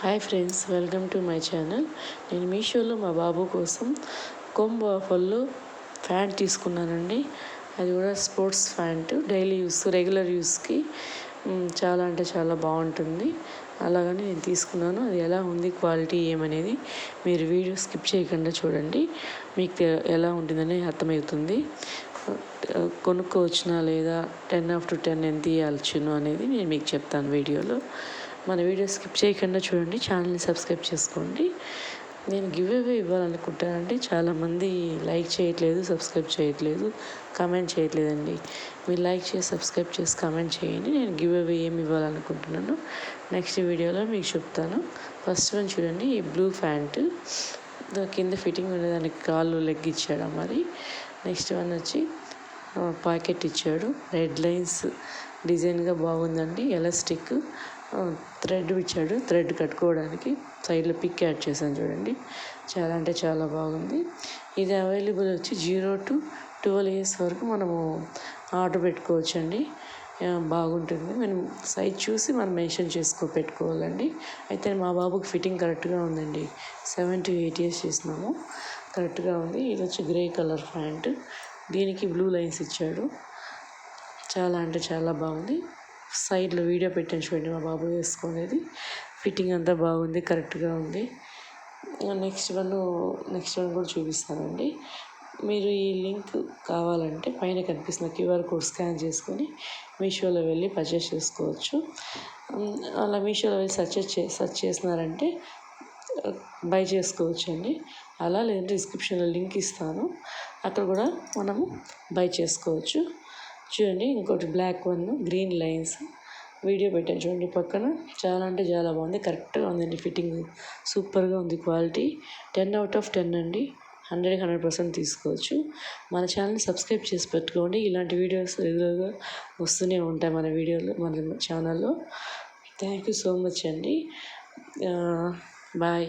Hi friends welcome to my channel. నేను మీషోలో మా బాబు కోసం కొంబ ఆఫర్లో ప్యాంట్ తీసుకున్నానండి. అది కూడా sports pant daily use regular యూస్కి చాలా అంటే చాలా బాగుంటుంది. అలాగని నేను తీసుకున్నాను. అది ఎలా ఉంది క్వాలిటీ ఏమనేది మీరు వీడియో స్కిప్ చేయకుండా చూడండి. మీకు ఎలా ఉంటుందని అర్థమవుతుంది. కొనుక్కోవచ్చునా లేదా టెన్ ఆఫ్ టు టెన్ ఎంత ఇవ్వాల్చును అనేది నేను మీకు చెప్తాను వీడియోలో. మన వీడియో స్కిప్ చేయకుండా చూడండి ఛానల్ని సబ్స్క్రైబ్ చేసుకోండి. నేను గివ్ అవే ఇవ్వాలనుకుంటానంటే చాలామంది లైక్ చేయట్లేదు సబ్స్క్రైబ్ చేయట్లేదు కామెంట్ చేయట్లేదండి. మీరు లైక్ చేసి సబ్స్క్రైబ్ చేసి కామెంట్ చేయండి. నేను గివ్ అవే ఏమి ఇవ్వాలనుకుంటున్నాను. నెక్స్ట్ వీడియోలో మీకు చెప్తాను. ఫస్ట్ వన్ చూడండి ఈ బ్లూ ప్యాంట్. కింద ఫిట్టింగ్ ఉండేదానికి కాళ్ళు లెగ్ ఇచ్చాడు మరి నెక్స్ట్ వన్ వచ్చి ప్యాకెట్ ఇచ్చాడు. రెడ్ లైన్స్ డిజైన్గా బాగుందండి ఎలాస్టిక్. థ్రెడ్ ఇచ్చాడు. థ్రెడ్ కట్టుకోవడానికి సైడ్లో పిక్ యాడ్ చేశాను చూడండి. చాలా అంటే చాలా బాగుంది. ఇది అవైలబుల్ వచ్చి జీరో టు ట్వెల్వ్ ఇయర్స్ వరకు మనము ఆర్డర్ పెట్టుకోవచ్చు అండి బాగుంటుంది. మనం సైజ్ చూసి మనం మెన్షన్ చేసుకో పెట్టుకోవాలండి. అయితే మా బాబుకి ఫిట్టింగ్ కరెక్ట్గా ఉందండి. సెవెన్ టు ఎయిట్ ఇయర్స్ చేసినాము. కరెక్ట్గా ఉంది. ఇది వచ్చి గ్రే కలర్ ప్యాంట్. దీనికి బ్లూ లైన్స్ ఇచ్చాడు. చాలా అంటే చాలా బాగుంది. సైడ్లో వీడియో పెట్టాను చూడండి మా బాబు వేసుకునేది. ఫిట్టింగ్ అంతా బాగుంది కరెక్ట్గా ఉంది. నెక్స్ట్ వన్ నెక్స్ట్ వన్ కూడా చూపిస్తానండి. మీరు ఈ లింక్ కావాలంటే పైన కనిపిస్తున్న క్యూఆర్ కోడ్ స్కాన్ చేసుకొని మీషోలో వెళ్ళి పర్చేస్ చేసుకోవచ్చు. అలా మీషోలో వెళ్ళి సర్చ్ చే సెర్చ్ చేసినారంటే బై చేసుకోవచ్చు అండి అలా లేదంటే డిస్క్రిప్షన్లో లింక్ ఇస్తాను. అక్కడ కూడా మనము బై చేసుకోవచ్చు. చూడండి ఇంకోటి black one green lines video పెట్టాను చూడండి పక్కన. చాలా అంటే చాలా బాగుంది. కరెక్ట్గా ఉందండి ఫిట్టింగ్ సూపర్గా ఉంది quality ten out of ten అండి. హండ్రెడ్ హండ్రెడ్ పర్సెంట్ తీసుకోవచ్చు. మన ఛానల్ని సబ్స్క్రైబ్ చేసి పెట్టుకోండి. ఇలాంటి వీడియోస్ రెగ్యులర్గా వస్తూనే ఉంటాయి మన వీడియోలో మన ఛానల్లో థ్యాంక్ యూ సో మచ్ అండి. బాయ్